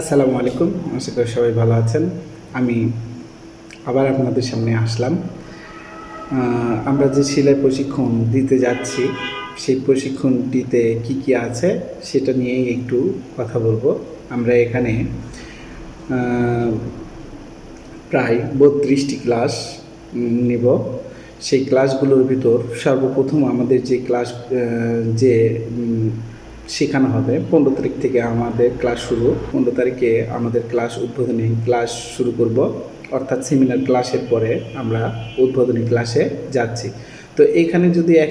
আসসালামু আলাইকুম। আশা করি সবাই ভালো আছেন। আমি আবার আপনাদের সামনে আসলাম। আমরা যে সেলাই প্রশিক্ষণ দিতে যাচ্ছি, সেই প্রশিক্ষণটিতে কি কি আছে সেটা নিয়েই একটু কথা বলব। আমরা এখানে প্রায় বত্রিশটি ক্লাস নেব। সেই ক্লাসগুলোর ভিতর সর্বপ্রথম আমাদের যে ক্লাস যে শেখানো হবে। পনেরো তারিখ থেকে আমাদের ক্লাস শুরু। পনেরো তারিখে আমাদের ক্লাস উদ্বোধনী ক্লাস শুরু করব। অর্থাৎ সেমিনার ক্লাসের পরে আমরা উদ্বোধনী ক্লাসে যাচ্ছি। তো এখানে যদি এক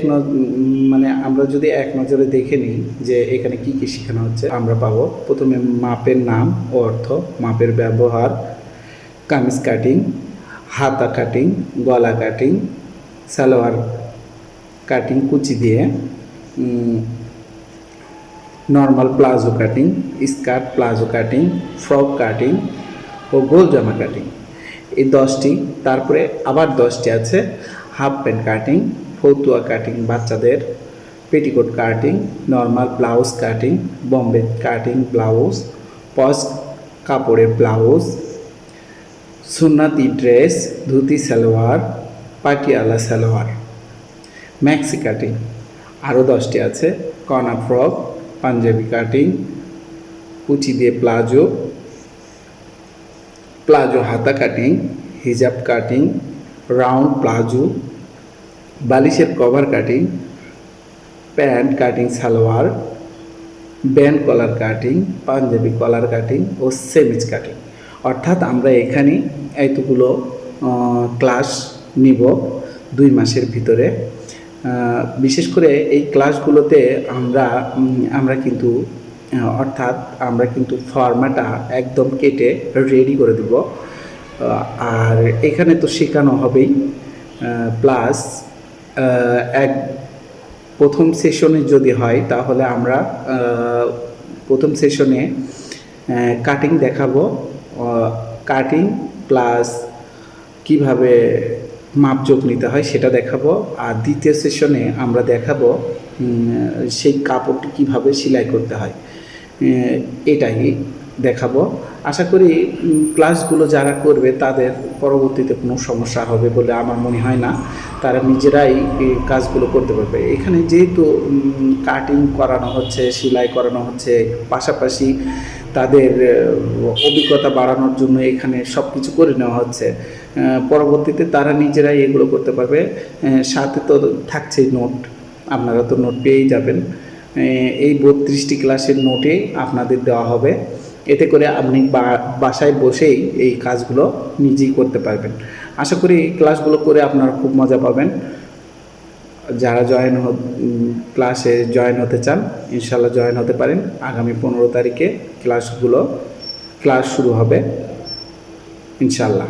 মানে আমরা যদি এক নজরে দেখে নিই যে এখানে কি কি শেখানো হচ্ছে, আমরা পাবো প্রথমে মাপের নাম ও অর্থ, মাপের ব্যবহার, কামিজ কাটিং হাতা কাটিং গলা কাটিং সালোয়ার কাটিং কুচি দিয়ে normal palazzo cutting skirt palazzo cutting frock cutting ও গোল জামা কাটিং এই দশটি, তারপরে আবার দশটি আছে হাফ প্যান্ট কাটিং ফতুয়া কাটিং বাচ্চাদের petticoat cutting normal blouse cutting Bombay cutting blouse পস কাপড়ের blouse সুন্নাতি dress dhoti salwar, Patiala salwar. Maxi cutting আরও দশটি আছে কর্নার ফ্রক পাঞ্জাবি কাটিং, কুচি দিয়ে প্লাজো প্লাজো হাতা cutting, hijab cutting, round palazzo, বালিশের cover cutting, pant cutting salwar, band collar cutting, Punjabi collar cutting ও সেমিজ cutting. অর্থাৎ আমরা এখানে এতগুলো ক্লাস নিব দুই মাসের ভিতরে। বিশেষ করে এই ক্লাসগুলোতে আমরা আমরা কিন্তু অর্থাৎ আমরা কিন্তু ফর্মাটা একদম কেটে রেডি করে দেব। আর এখানে তো শেখানো হবেই। প্লাস এক প্রথম সেশনে যদি হয়, তাহলে আমরা প্রথম সেশনে কাটিং দেখাবো। কাটিং প্লাস কীভাবে মাপজোক নিতে হয়, সেটা দেখাবো। আর দ্বিতীয় সেশনে আমরা দেখাবো সেই কাপড়টি কীভাবে সেলাই করতে হয়। এটাই দেখাবো। আশা করি ক্লাসগুলো যারা করবে, তাদের পরবর্তীতে কোনো সমস্যা হবে বলে আমার মনে হয় না। তারা নিজেরাই কাজগুলো করতে পারবে। এখানে যেহেতু কাটিং করানো হচ্ছে, সেলাই করানো হচ্ছে, পাশাপাশি তাদের অভিজ্ঞতা বাড়ানোর জন্য এখানে সব কিছু করে নেওয়া হচ্ছে। পরবর্তীতে তারা নিজেরাই এগুলো করতে পারবে। সাথে তো থাকছে নোট। আপনারা তো নোট পেয়েই যাবেন। এই বত্রিশটি ক্লাসের নোটে আপনাদের দেওয়া হবে। এতে করে আপনি বাসায় বসেই এই কাজগুলো নিজেই করতে পারবেন। আশা করি এই ক্লাসগুলো করে আপনারা খুব মজা পাবেন। যারা জয়েন ক্লাসে জয়েন হতে চান ইনশাল্লাহ জয়েন হতে পারেন। আগামী পনেরো তারিখে ক্লাসগুলো ক্লাস শুরু হবে ইনশাল্লাহ